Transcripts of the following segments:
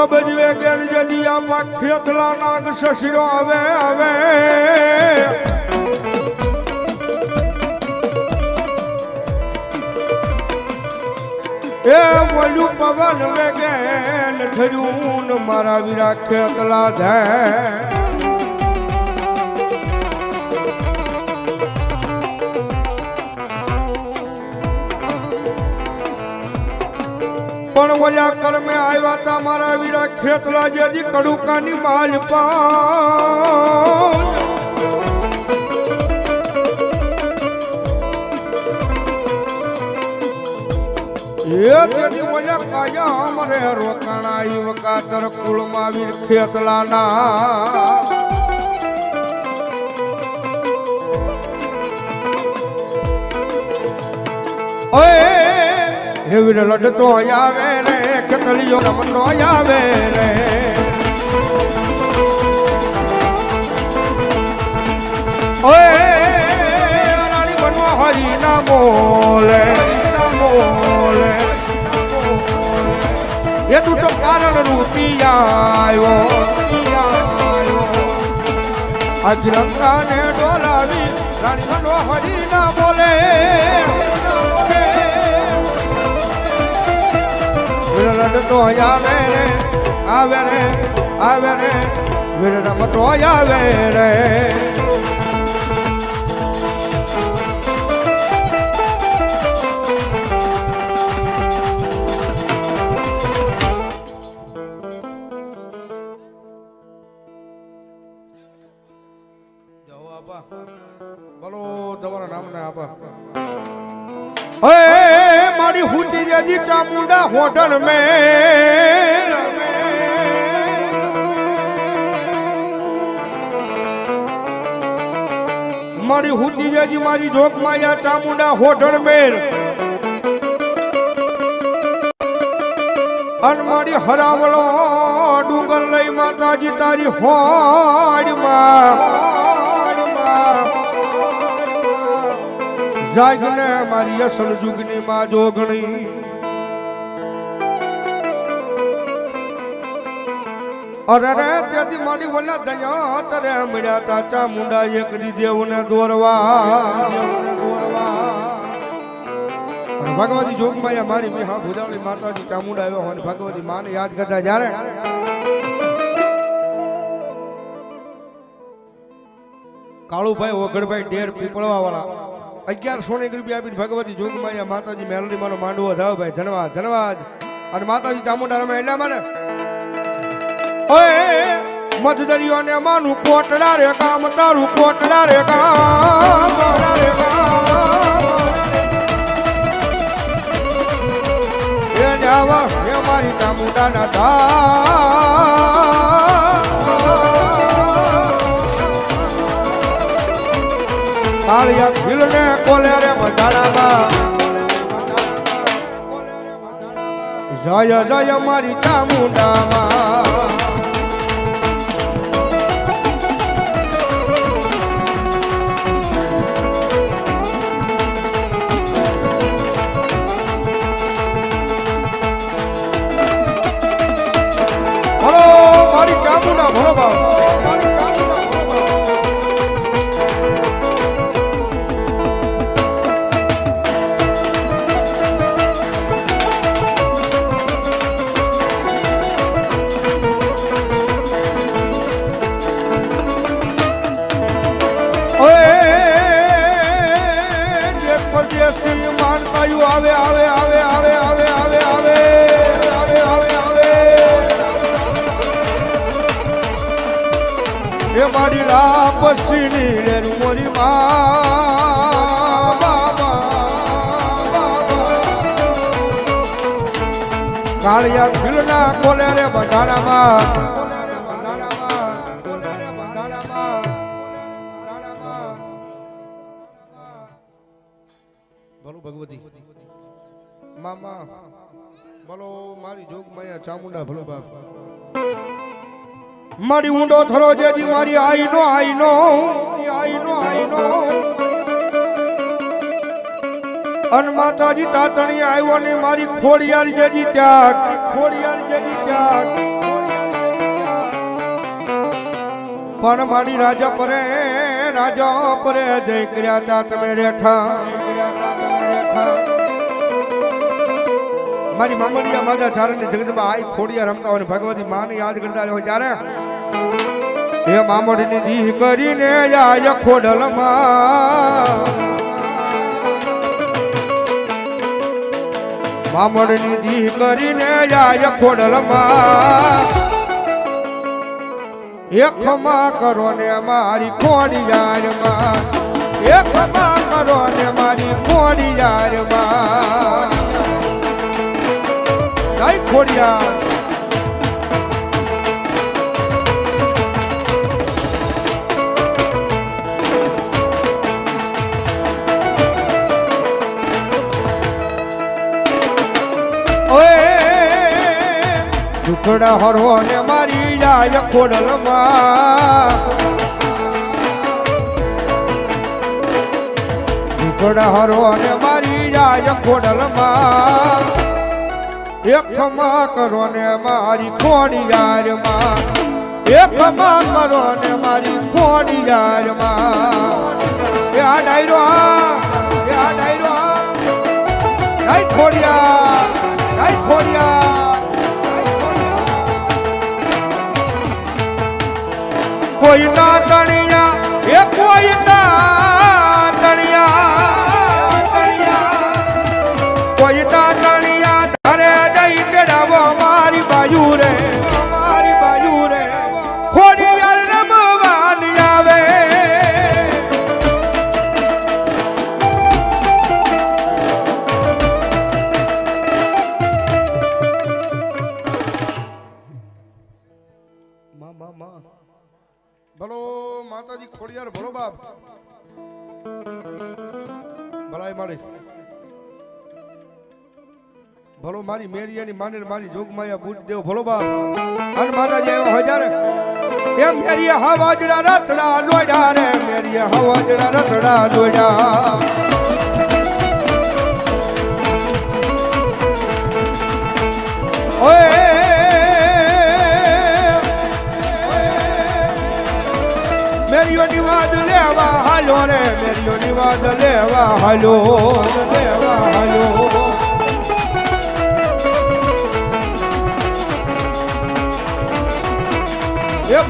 સબજવે ગેર જડિયા પા ખેતલા નાગ શશિરો આવે આવે. એ વલુ પવન વેગેલ ઠર્યું મારા વીરા ખેતલા ધે. પણ ઓલા કર્મે આવ્યા તા મારા વીરા ખેતલા જેજી કડુકાની બાલ પા એ તેની ઓલા કાયા અમરે રોકાણા ઈ વકાતર કુળમાં વીર ખેતલાના. એવી લડતો આવે રે ખેતલીઓ રમતો આવે રે. ઓય બનવા હરી ના બોલે બોલે એ તું તો કારણ રૂપી આવ્યો આજ રંગાને ડોલાવી, રાણી બનવા હરી ના બોલે. લડતો આવે રે આવે રે આવે રે વીર રમતો આવે રે. બોલો, તમારા નામના આપા. મારી હુતી જેજી ચામુંડા હોટલ મે મારી હુતી જેજી મારી જોક માયા ચામુંડા હોટલ મેર અન મારી હરાવળો ડુંગર લઈ માતાજી તારી હોડમાં. જાગને મારી અસલ જુગની માં જોગણી. અરે રે, તેથી મારી વના દયા તરે મળ્યા તા. ચામુંડા એક દેવને દોરવા. ભગવતી જોગમાયા મારી મેહા ભુજાવળી માતાજી ચામુંડા આવ્યો હોય ભગવતી માને યાદ કરતા જ્યારે કાળુભાઈ ઓગણભાઈ ડેર પીપળવા વાળા અગિયાર સોનેક રૂપિયા આપીને ભગવતી જોગમાયા માતાજી મેલડી મારો માંડવો જાવ ભાઈ ધન્યવાદ ધન્યવાદ અને માતાજી ચામુંડા રમે એટલા માટે. ઓય મધદરિયો ને માનું કોટડા રે કામ તારું કોટડા રે કામ મારી ચામુંડા ના માળિયા ખીલને કોલે રે મટાડામાં જય જય મારી ચામુંડામાં. મારી રાપસીની રે મોરી કાળિયા ખીલના કોલે રે બંધાણામાં. ભગવતી. મામા બોલો મારી જોગ માયા ચામુંડા ભલો બાપ. મારી ઊંડો થરો જેથી મારી આઈનો આઈનો આઈનો આઈનો અન માતાજી તાતણી આવ્યો ને મારી ખોડિયાર જેજી ત્યાગ, ખોડિયાર જેજી ત્યાગ. પણ મારી રાજા પરે રાજા પરે જય કર્યા તા તમે રેઠા. મારી મામલિયા માતા ચારણની જગતમાં આઈ ખોડિયા રમતા હોય ભગવતી માને યાદ કરતા હોય ત્યારે એ મામડીની દીહ કરીને આય ખોડલમાં. મામડની દીહ કરીને જાય ખોડલમાં. એકમાં કરો ને મારી ખોડી યારમાં એકમાં કરો ને મારી ખોડી યારમાં જય ખોડિયા ટુકડા હરવો ને મારી જાય ખોડલમાં. ટુકડા હરવો ને મારી જાય ખોડલમાં એકમાં કરો ને મારી ખોડી યારમાં. એકમાં કરો ને મારી ખોડી યારમાં. એ આ ડાયરો એ આ ડાયરો જય ખોડિયા જય ખોડિયા કોઈ ના તણિયા બાજુ રે મારી બાજુ રે ખોડિયાર રમવાની આવે. માં માં માં. ભલો, માતાજી ખોડિયાર, ભલો બાપ. ભલાઈ મારી ભલો મારી મેરિયાની માને મારી જોગમાયા બુટ દેવ ભલો બાપ અને માતાજી એવા હોય જારે એમ મેરિયા હવાજડા રથડા લોડા રે મેરિયા હવાજડા રથડા લોડા મેરીઓની વાદ લેવા હાલો રે મેરીઓની વાદ લેવા હાલો લેવા હાલો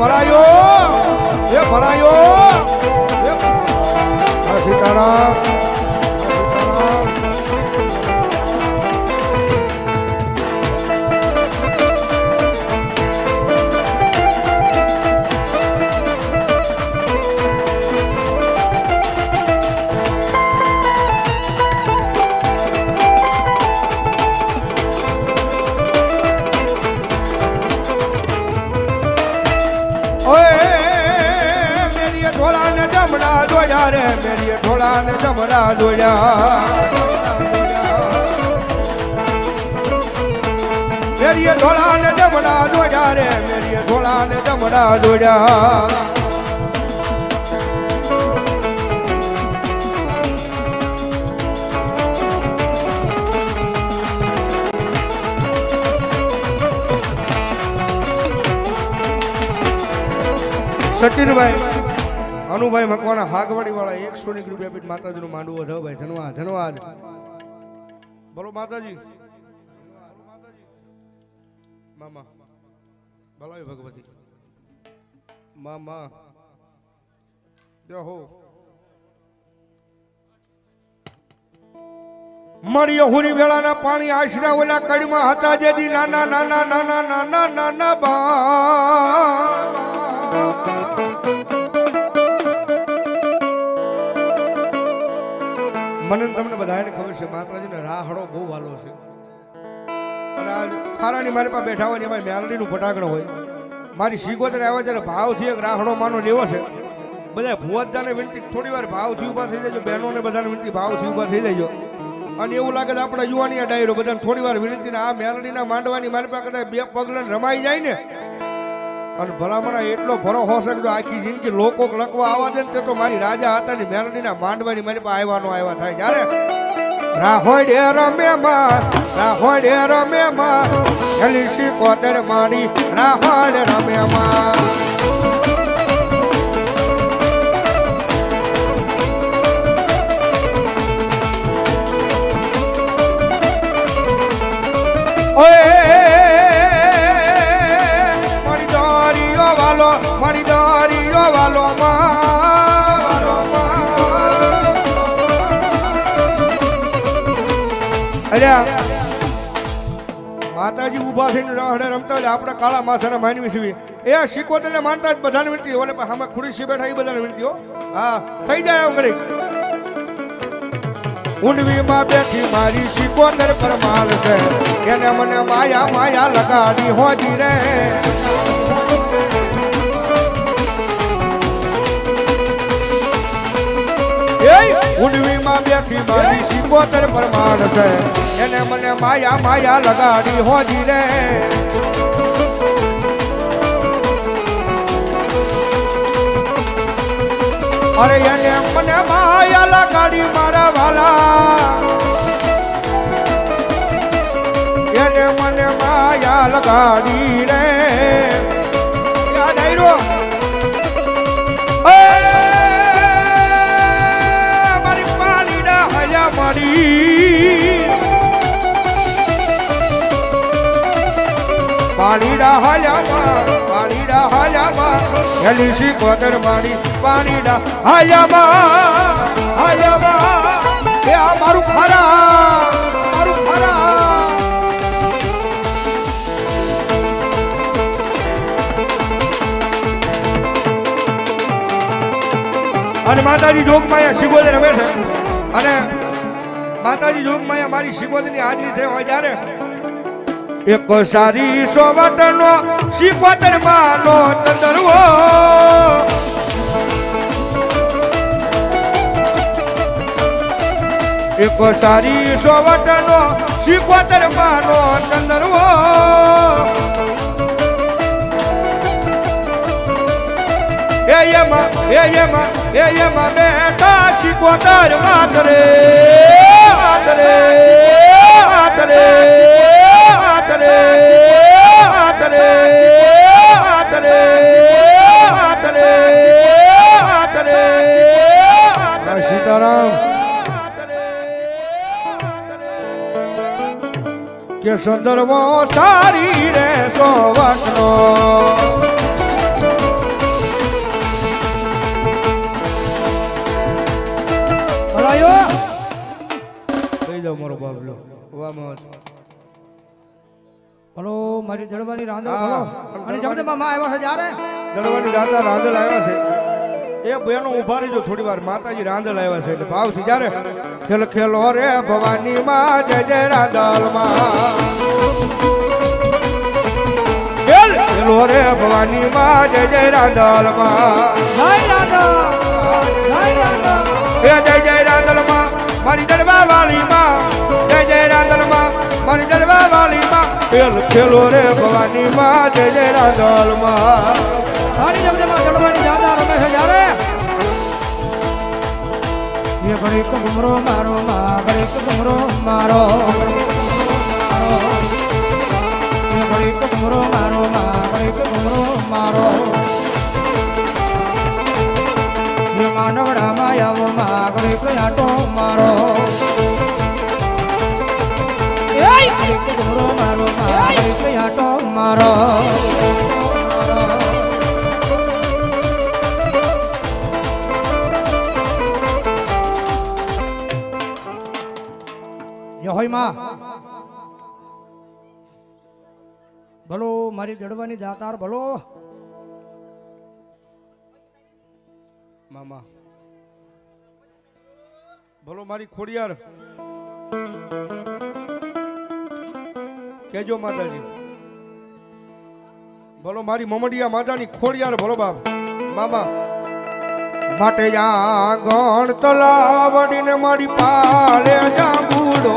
એ ભરાયો એ ભરાયો સીતારામ. ઢોલા ને જમરા દોડ્યા. મેરીએ ધોળા ને જમણા દોડ્યા રે, મેરીએ ધોળા ને જમણા દોડ્યા. સચિનભાઈ અનુભાઈ મકવાના ફાગવાડી વાળા એકસો એક રૂપિયા પીઠ માતાજીનું માંડવો થયો ભાઈ. ધનવાદ ધનવાદ બોલો માતાજી. મામા. ભલાઈ ભગવતી. મામા. હો મળ્યો હુરી વેળાના પાણી આશરા ઓલા કડીમાં હતા જેથી નાના નાના નાના નાના નાના બા મને તમને બધાને ખબર છે, માતાજીને રાહડો બહુ વાલો છે. અને આ ખારાની મારી પાસે બેઠા હોય એમાં મેલડીનું ફટાકડો હોય. મારી શીગોતરે આવે ત્યારે ભાવથી એક રાહડો માનો લેવો છે બધા ભુવતદાને વિનંતી થોડી વાર ભાવથી ઊભા થઈ જજો, બહેનોને બધાને વિનંતી ભાવથી ઊભા થઈ જજો. અને એવું લાગે છે આપણા યુવાની ડાયરો, બધાને થોડી વાર વિનંતી આ મેલડીના માંડવાની મારી પાસે બે પગલા રમાઈ જાય ને અને ભલામણા એટલો ભરો હોશે કે જો આખી જિંદગી લોકો લખવા આવવા દે ને તે તો મારી રાજા હતા ને મેલડીના માંડવાની મારી પાસે આવ્યાનો આવ્યા થાય જ્યારે રાહોડે રમે માં, રાહોડે રમે માં હેલી શીખોતેર મારી રાહોડે રમે માં. ઓય માતાજી ઊભા થઈને રહડે રમતા હોય, આપણે કાળા માથાના માનવી છીએ. એ શીખોતર ને માનતા જ બધાને વિનંતી ઓલે પણ આમાં ખુરશી બેઠા, એ બધાને વિનંતી હા. થઈ જાય આવું ઘડી ઊંડવીમાં બેઠી મારી શીખોતર પર માલ છે. એને મને માયા માયા લગાડી હોજી રે. એ ઊંડવીમાં બેઠી મારી સિકોતર પ્રમાણ છે. એને મને માયા માયા લગાડી હોજી રે. અરે એને મને માયા લગાડી મારા વાલા. એને મને માયા લગાડી રે. પાણીડા હાલ્યામાં પાણીડા હાલ્યામાં હેલી શીખોતર મારી પાણીડા હાલ્યામાં હાલ્યામાં. એ આ મારું ખરા અને માતાજી જોગમાયા શિગોદર રમે છે. અને માતાજી જોગમાયા મારી શિગોદરની હાજરી થઈ હોય જ્યારે એક સારી સોવટ નો સિકોતર માનો તંદરવો એક સારી સોવટ નો સિકોતર માનો તંદરવો એયમા એયમા એયમા બેટા સિકોતર માતરે. માતરે માતરે. સીતારામ. કે સંદર્ભો સારી રે સોવકનો થઈ જાઓ મારો બાબલો વા મહત્વ ભલો મારી જડવાની રાંધળ હલો અને જડવાની- જમદે આવ્યો છે જ્યારે? દળવાની રાંધા રાંધળ આવ્યા છે. એ બહેનો ઊભા રહીજો થોડી વાર. માતાજી રાંધળ આવ્યા છે એટલે ભાવથી જ્યારે ખેલ ખેલો રે ભવાની માં જય જય રાંધળમાં. ખેલ ખેલો રે ભવાની માં જય જય રાંધળમાં. જય રાંધળ જય રાંધળ જય જય રાંધળમાં મારી દરબાર વાળી માં જય જય રાંધળમાં. પણ જલવા વાલી માં ખેલ ખેલો રે ભવાની માં જય જય રાધોલમાં હરી જમ જમા જડવાની જાદા રમે છે જારે ये बड़े कुमरो मारो माँ बड़े कुमरो मारो ये बड़े कुमरो मारो माँ बड़े कुमरो मारो ये मानव रामाया वो माँ बड़े कुयाटो मारो ઘુમરો મારો ભલો મારી જડવાની દાતાર ભલો. મામા. ભલો મારી ખોડિયાર. કેજો માતાજી. ભલો મારી મમડિયા માતાની ખોડિયાર ભલો બાપ. મામા, માટે જા ગણ તલાવડીને મારી પાળે જા બુડો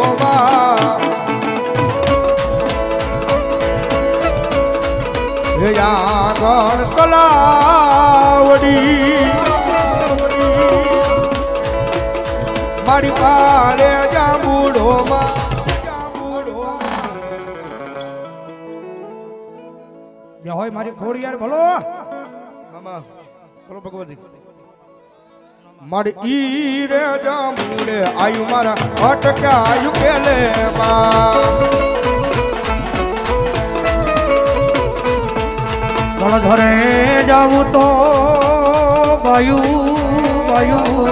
ગણ તલાવડી, મારી પાળે જા બુડો જય હોય મારી ખોડિયાર ભલો મામા બોલો ભગવતી. મારી ઈ રે જામુડે આયુ મારા અટક્યા કેલે માં. જળધરે જાવું તો વાયુ વાયુ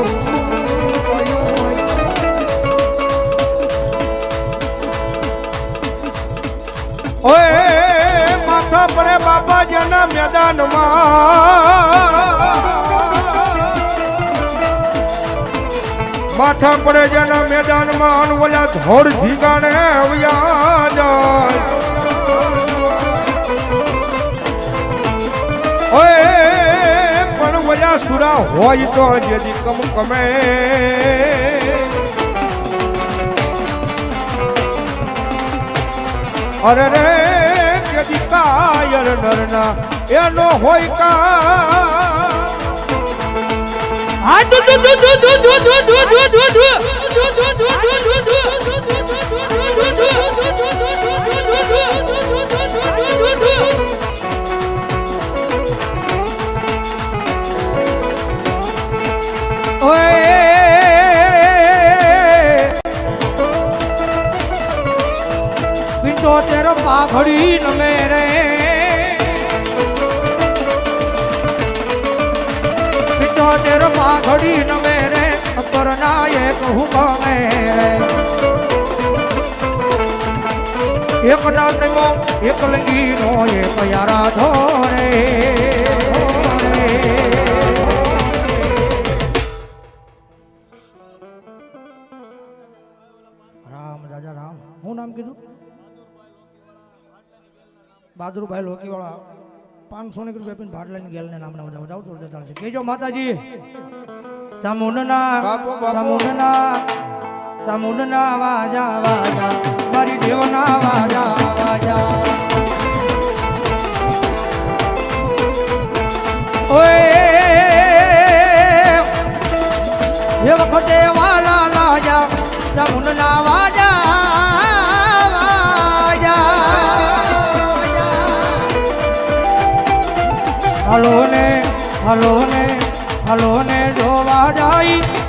માથા પડે બાપાજીના મેદાનમાં. માથા પડે જેના મેદાનમાં ઓલા ધોળ ધીગાણે આવ્યા જાય. ઓય, પણ વજા સુરા હોય તો જેથી કમ કમે અરે રે નર નરના એનો હોય કા તેરો પાઘડી નમે રે પંચોતેરમાં ઘડી નમે મેરે અકરના એક હુકમે એક ના નમો એક લંગી નો એક યારા ધોરે. રામ રાજા રામ. હું નામ કીધું? બહાદુરભાઈ લોકીવાળા પાંચસો ની રૂપિયા પીને ભાડ લઈને ગેલને નામના બધા બધા આવતો જતા છે કેજો માતાજી. ચામુંડના. ચામુંડના ચામુંડના વાજા વાજા. મારી દેવના વાજા વાજા. ઓય! હલો ને હલો ને હલો ને જોવા જાય.